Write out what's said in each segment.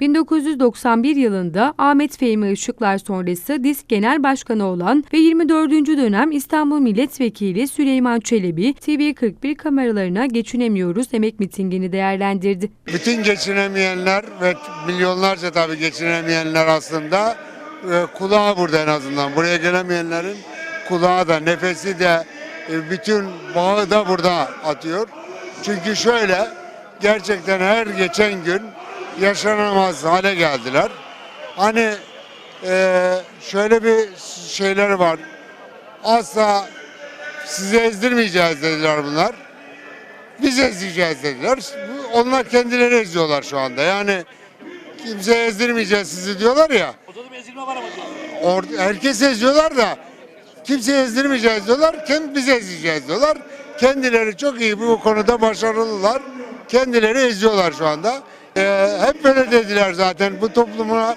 1991 yılında Ahmet Fehmi Işıklar sonrası DİSK Genel Başkanı olan ve 24. dönem İstanbul Milletvekili Süleyman Çelebi TV41 kameralarına geçinemiyoruz emek mitingini değerlendirdi. Bütün geçinemeyenler ve milyonlarca tabii geçinemeyenler aslında e, kulağı burada en azından. Buraya gelemeyenlerin kulağı da nefesi de e, bütün bağı da burada atıyor. Çünkü şöyle gerçekten her geçen gün yaşanamaz hale geldiler. Hani e, şöyle bir şeyler var. Asla sizi ezdirmeyeceğiz dediler bunlar. Biz ezeceğiz dediler. Onlar kendileri eziyorlar şu anda. Yani kimse ezdirmeyeceğiz sizi diyorlar ya. Ortada bir ezilme var ama. Or herkes eziyorlar da kimse ezdirmeyeceğiz diyorlar. Kim biz ezeceğiz diyorlar. Kendileri çok iyi bu konuda başarılılar. Kendileri eziyorlar şu anda. Ee, hep böyle dediler zaten bu toplumuna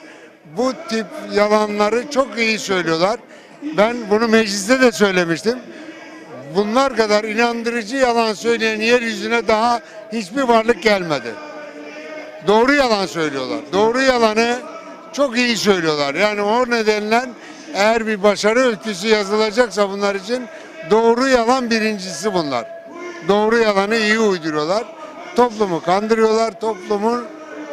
bu tip yalanları çok iyi söylüyorlar. Ben bunu mecliste de söylemiştim. Bunlar kadar inandırıcı yalan söyleyen yeryüzüne daha hiçbir varlık gelmedi. Doğru yalan söylüyorlar. Doğru yalanı çok iyi söylüyorlar. Yani o nedenle eğer bir başarı öyküsü yazılacaksa bunlar için doğru yalan birincisi bunlar. Doğru yalanı iyi uyduruyorlar. Toplumu kandırıyorlar, toplumu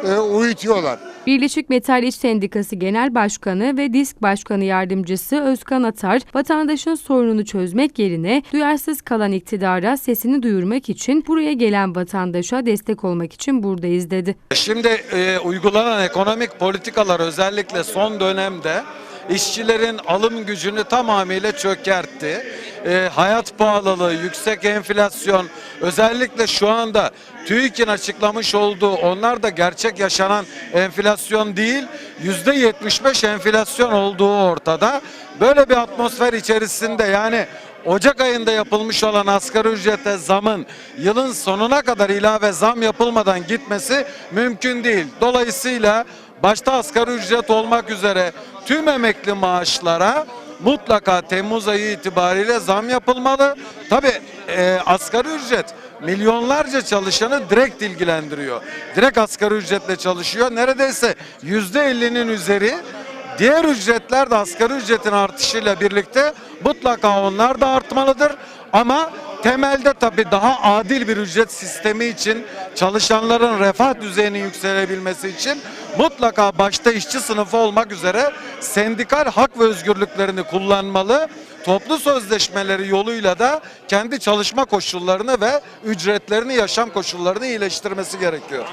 e, uyutuyorlar. Birleşik Metal İş Sendikası Genel Başkanı ve DİSK Başkanı Yardımcısı Özkan Atar, vatandaşın sorununu çözmek yerine duyarsız kalan iktidara sesini duyurmak için buraya gelen vatandaşa destek olmak için buradayız dedi. Şimdi e, uygulanan ekonomik politikalar özellikle son dönemde işçilerin alım gücünü tamamıyla çökertti. E, hayat pahalılığı, yüksek enflasyon, özellikle şu anda TÜİK'in açıklamış olduğu onlar da gerçek yaşanan enflasyon değil, yüzde 75 enflasyon olduğu ortada. Böyle bir atmosfer içerisinde yani Ocak ayında yapılmış olan asgari ücrete zamın yılın sonuna kadar ilave zam yapılmadan gitmesi mümkün değil. Dolayısıyla başta asgari ücret olmak üzere tüm emekli maaşlara mutlaka Temmuz ayı itibariyle zam yapılmalı. Tabi asgari ücret milyonlarca çalışanı direkt ilgilendiriyor. Direkt asgari ücretle çalışıyor. Neredeyse yüzde 50'nin üzeri Diğer ücretler de asgari ücretin artışıyla birlikte mutlaka onlar da artmalıdır. Ama temelde tabii daha adil bir ücret sistemi için çalışanların refah düzeyinin yükselebilmesi için mutlaka başta işçi sınıfı olmak üzere sendikal hak ve özgürlüklerini kullanmalı. Toplu sözleşmeleri yoluyla da kendi çalışma koşullarını ve ücretlerini, yaşam koşullarını iyileştirmesi gerekiyor.